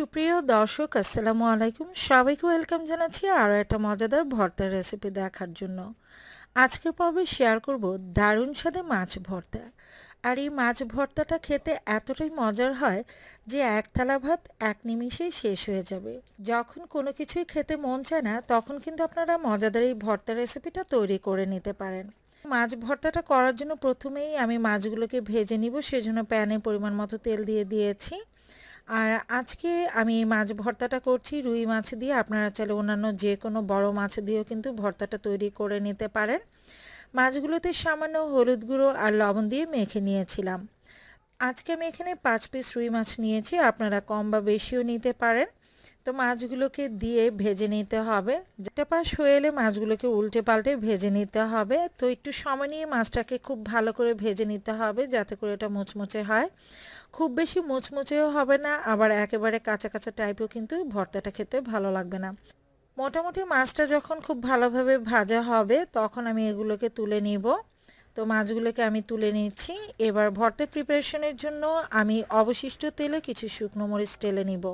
সুপ্রিয় দর্শক, আসসালামু আলাইকুম। সবাইকে ওয়েলকাম জানাচ্ছি আরও একটা মজাদার ভর্তার রেসিপি দেখার জন্য। আজকে পর্বে শেয়ার করব দারুণ স্বাদে মাছ ভর্তা। আর এই মাছ ভর্তাটা খেতে এতটাই মজার হয় যে এক থালা ভাত, এক নিমিষেই শেষ হয়ে যাবে। যখন কোনো কিছুই খেতে মন চায় না, তখন কিন্তু আপনারা মজাদার এই ভর্তা রেসিপিটা তৈরি করে নিতে পারেন। মাছ ভর্তাটা করার জন্য প্রথমেই আমি মাছগুলোকে ভেজে নিব, সেজন্য প্যানে পরিমাণ মতো তেল দিয়ে দিয়েছি। আর আজকে আমি মাছ ভর্তাটা করছি, রুই মাছ দিয়ে। আপনারা চাইলে অন্যান্য যে কোনো বড় মাছ দিয়েও কিন্তু ভর্তাটা তৈরি করে নিতে পারেন। মাছগুলোতে সামান্য হলুদ গুঁড়ো আর লবণ দিয়ে মেখে নিয়েছিলাম। আজকে আমি এখানে পাঁচ পিস রুই মাছ নিয়েছি, আপনারা কম বা বেশিও নিতে পারেন। তো মাছগুলোকে দিয়ে ভেজে নিতে হবে। যেটা পাশ হয়ে এলে মাছগুলোকে উল্টে পাল্টে ভেজে নিতে হবে। তো একটু সময় নিয়ে মাছটাকে খুব ভালো করে ভেজে নিতে হবে যাতে করে এটা মুচমুচে হয়। খুব বেশি মুচমুচেও হবে না, আবার একেবারে কাঁচা কাঁচা টাইপও কিন্তু ভর্তাটা খেতে ভালো লাগবে না। মোটামুটি মাছটা যখন খুব ভালোভাবে ভাজা হবে, তখন আমি এগুলোকে তুলে নিব। তো মাছগুলোকে আমি তুলে নিচ্ছি। এবার ভর্তের প্রিপারেশনের জন্য আমি অবশিষ্ট তেলে কিছু শুকনো মরিচ টেলে নিব।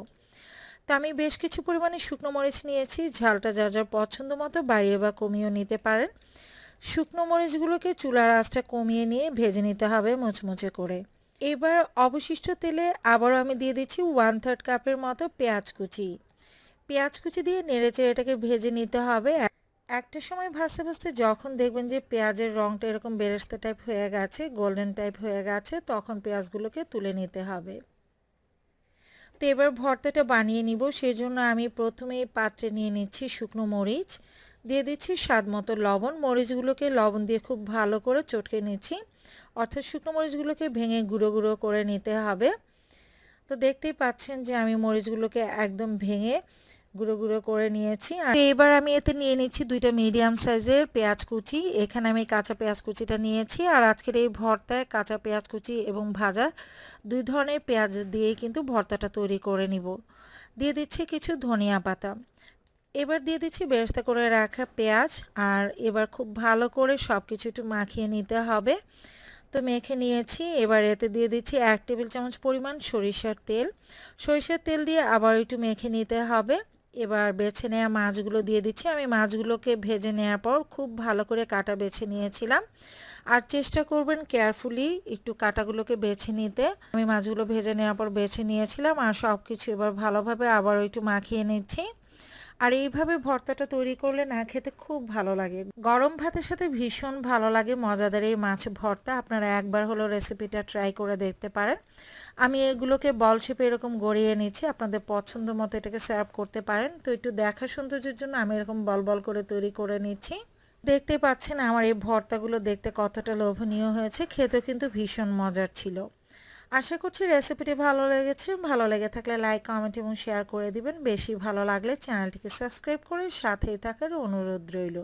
তো আমি বেশ কিছু পরিমাণে শুকনো মরিচ নিয়েছি। ঝালটা যার যার পছন্দ মতো বাড়িয়ে বা কমিয়েও নিতে পারেন। শুকনো মরিচগুলোকে চুলার আঁচটা কমিয়ে নিয়ে ভেজে নিতে হবে মুচমুচে করে। এবার অবশিষ্ট তেলে আবারও আমি দিয়ে দিচ্ছি ওয়ান থার্ড কাপের মতো পেঁয়াজ কুচি। পেঁয়াজ কুচি দিয়ে নেড়েচেড়ে এটাকে ভেজে নিতে হবে। একটা সময় ভাজতে ভাজতে যখন দেখবেন যে পেঁয়াজের রঙটা এরকম বেরেস্তা টাইপ হয়ে গেছে গোল্ডেন টাইপ হয়ে গেছে, তখন পেঁয়াজগুলোকে তুলে নিতে হবে। তো এবার ভর্তাটা বানিয়ে নিব। সেজন্য আমি প্রথমে পাত্রে নিয়ে নিচ্ছি শুকনো মরিচ। দিয়ে দিচ্ছি স্বাদ মতো লবণ। মরিচগুলোকে লবণ দিয়ে খুব ভালো করে চটকে নিচ্ছি। অর্থাৎ শুকনো মরিচগুলোকে ভেঙে গুঁড়ো গুঁড়ো করে নিতে হবে। তো দেখতেই পাচ্ছেন যে আমি মরিচগুলোকে একদম ভেঙে গুঁড়ো গুঁড়ো করে নিয়েছি। আর এবার আমি এতে নিয়ে নিচ্ছি দুইটা মিডিয়াম সাইজের পেঁয়াজ কুচি। এখানে আমি কাঁচা পেঁয়াজ কুচিটা নিয়েছি। আর আজকের এই ভর্তায় কাঁচা পেঁয়াজ কুচি এবং ভাজা দুই ধরনের পেঁয়াজ দিয়েই কিন্তু ভর্তাটা তৈরি করে নিব। দিয়ে দিচ্ছি কিছু ধনিয়া পাতা। এবার দিয়ে দিচ্ছি বেরেস্তা করে রাখা পেঁয়াজ। আর এবার খুব ভালো করে সব কিছু একটু মাখিয়ে নিতে হবে। তো মেখে নিয়েছি। এবার এতে দিয়ে দিচ্ছি এক টেবিল চামচ পরিমাণ সরিষার তেল। সরিষার তেল দিয়ে আবার একটু মেখে নিতে হবে। এবার বেছে নেওয়া মাছগুলো দিয়ে দিচ্ছি। আমি মাছগুলোকে ভেজে নেওয়ার পর খুব ভালো করে কাটা বেছে নিয়েছিলাম। আর চেষ্টা করবেন কেয়ারফুলি একটু কাটাগুলোকে বেছে নিতে। আমি মাছগুলো ভেজে নেওয়ার পর বেছে নিয়েছিলাম আর সব কিছু এবার ভালোভাবে আবার একটু মাখিয়ে নিচ্ছি। আর এইভাবে ভর্তাটা তৈরি করলে না খেতে খুব ভালো লাগে। গরম ভাতের সাথে ভীষণ ভালো লাগে, মজাদার এই মাছ ভর্তা। আপনারা একবার হলো রেসিপিটা ট্রাই করে দেখতে পারেন। আমি এগুলোকে বল শেপে এরকম গড়িয়ে নিচ্ছি, আপনাদের পছন্দ মতো এটাকে সার্ভ করতে পারেন। তো একটু দেখা সৌন্দর্যের জন্য আমি এরকম বল বল করে তৈরি করে নিচ্ছি। দেখতে পাচ্ছেন আমার এই ভর্তাগুলো দেখতে কতটা লোভনীয় হয়েছে, খেতেও কিন্তু ভীষণ মজার ছিল। আশা করছি রেসিপিটি ভালো লেগেছে। ভালো লেগে থাকলে লাইক কমেন্ট এবং শেয়ার করে দিবেন। বেশি ভালো লাগলে চ্যানেলটিকে সাবস্ক্রাইব করে সাথেই থাকার অনুরোধ রইল।